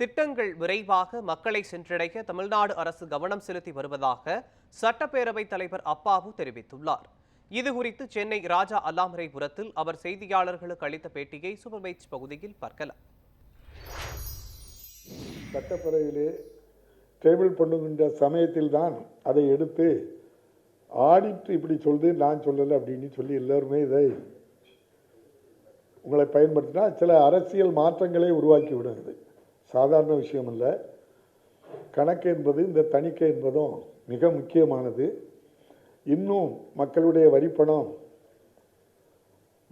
திட்டங்கள் விரைவாக மக்களை சென்றடைய தமிழ்நாடு அரசு கவனம் செலுத்தி வருவதாக சட்டப்பேரவைத் தலைவர் அப்பாவு தெரிவித்துள்ளார். இதுகுறித்து சென்னை ராஜா அல்லாமரைபுரத்தில் அவர் செய்தியாளர்களுக்கு அளித்த பேட்டியை சூப்பர்பைட்ஸ் பகுதியில் பார்க்கலாம். சட்டப்பேரவையிலே டேபிள் பண்ணுகின்ற சமயத்தில் தான் அதை எடுத்து ஆடிட்டு இப்படி சொல்லுது நான் சொல்லலை அப்படின்னு சொல்லி எல்லோருமே இதை உங்களை பயன்படுத்தினா சில அரசியல் மாற்றங்களை உருவாக்கி விடுகிறது சாதாரண விஷயம் இல்லை கணக்கு என்பது இந்த தணிக்கை என்பதும் மிக முக்கியமானது. இன்னும் மக்களுடைய வரிப்பணம்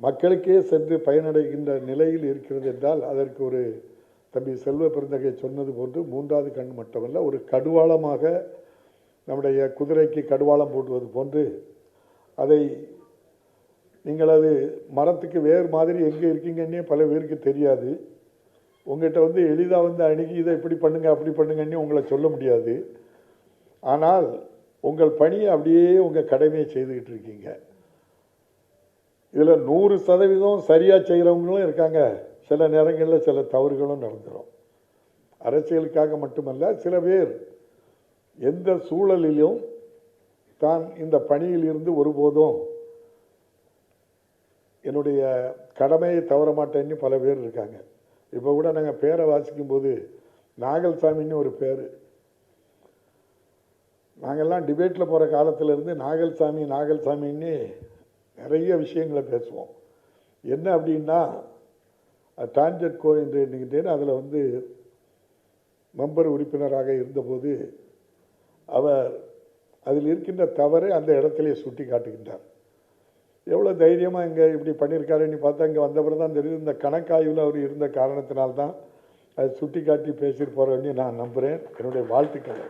மக்களுக்கே சென்று பயனடைகின்ற நிலையில் இருக்கிறது என்றால் அதற்கு ஒரு தம்பி செல்வ பெருந்தகை சொன்னது போன்று மூன்றாவது கண் மட்டுமல்ல ஒரு கடுவாளமாக நம்முடைய குதிரைக்கு கடுவாளம் போடுவது போன்று அதை நீங்கள் அது மரத்துக்கு வேறு மாதிரி எங்கே இருக்கீங்கன்னே பல பேருக்கு தெரியாது. உங்கள்கிட்ட வந்து எளிதாக வந்து அணுகி இதை இப்படி பண்ணுங்க அப்படி பண்ணுங்கன்னு உங்களை சொல்ல முடியாது. ஆனால் உங்கள் பணியை அப்படியே உங்கள் கடமையை செய்துக்கிட்டு இருக்கீங்க. இதில் நூறு சதவீதம் சரியாக செய்கிறவங்களும் இருக்காங்க. சில நேரங்களில் சில தவறுகளும் நடந்துடும் அரசியலுக்காக மட்டுமல்ல சில பேர் எந்த சூழலிலும் தான் இந்த பணியில் இருந்து ஒருபோதும் என்னுடைய கடமையை தவற மாட்டேன்னு பல பேர் இருக்காங்க. இப்போ கூட நாங்கள் பேரை வாசிக்கும் போது நாகல்சாமின்னு ஒரு பேர். நாங்கள்லாம் டிபேட்டில் போகிற காலத்திலேருந்து நாகல்சாமி நாகல்சாமின்னு நிறைய விஷயங்களை பேசுவோம். என்ன அப்படின்னா டான்ஜெட் கோ என்று அதில் வந்து மெம்பர் உறுப்பினராக இருந்தபோது அவர் அதில் இருக்கின்ற தவறை அந்த இடத்திலே சுட்டி காட்டுகின்றார் எவ்வளோ தைரியமாக இங்கே இப்படி பண்ணியிருக்காருன்னு பார்த்தா இங்கே வந்தபுறம் தான் தெரியுது. இந்த கணக்காய்வில் அவர் இருந்த காரணத்தினால்தான் அதை சுட்டி காட்டி பேசிட்டு போகிறேன்னு நான் நம்புகிறேன் என்னுடைய வாழ்த்துக்கள்.